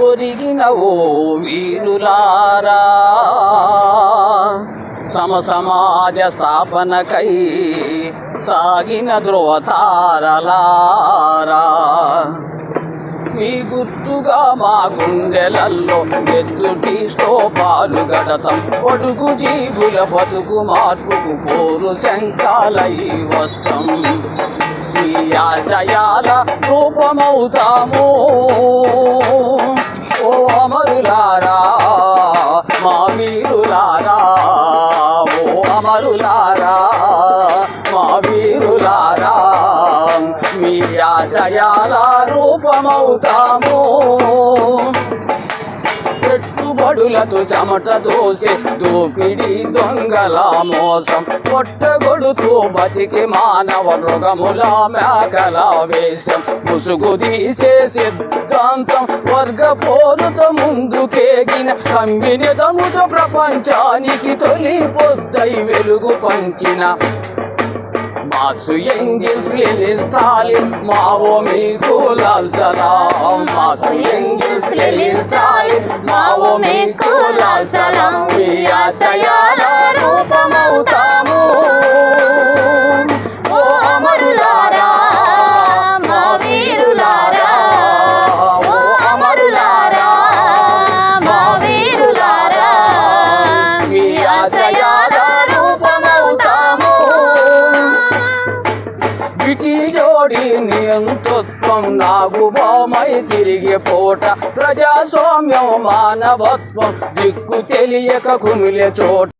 ఒరిగిన ఓ వీరులారా సమ సమాజ స్థాపనకై సాగిన ధ్రువతారలారా. మీ గుర్తుగా మా గుండెలల్లో ఎత్తుటి స్తోపాలు గడతం. పొడుగు జీవుల బతుకు మార్పుకు పోరు శంకాలై వస్తం ఈ ఆశయాల రూపమవుతాము. అమరులారా మా వీరులారా ఓ అమరులారా మా వీరులారా మీ ఆశయాల రూపమవుతాము. పెట్టుబడులతో చెమట దోసే దోపిడి దొంగల మోసం. పొట్టగొడుతూ బతికి మానవ మృగముల మేకల వేషం. ముసుగు తీసే సిద్ధాంతం వర్గ పోరుతో ముందుకేగిన కమ్యూనిజముతో ప్రపంచానికి తొలి పొద్దై వెలుగు పంచిన. Marx Engels Lenin Stalin Mao మీ లాల్ సలాం Marx Engels Lenin Stalin Mao మీకు లాసలం సలాం ఆశయాల రూపమవుతాము ఓ అమరులారా మా వీరులారా. ఓ అమరులారా మా వీరులారా. మీ ఆశయాల రూపమవుతాము. విటి జోడి నియంతృత్వం నాగు బామై తిరిగే పోట ప్రజాస్వామ్యం మానవత్వం దిక్కు తెలియక కుమిలే చోట.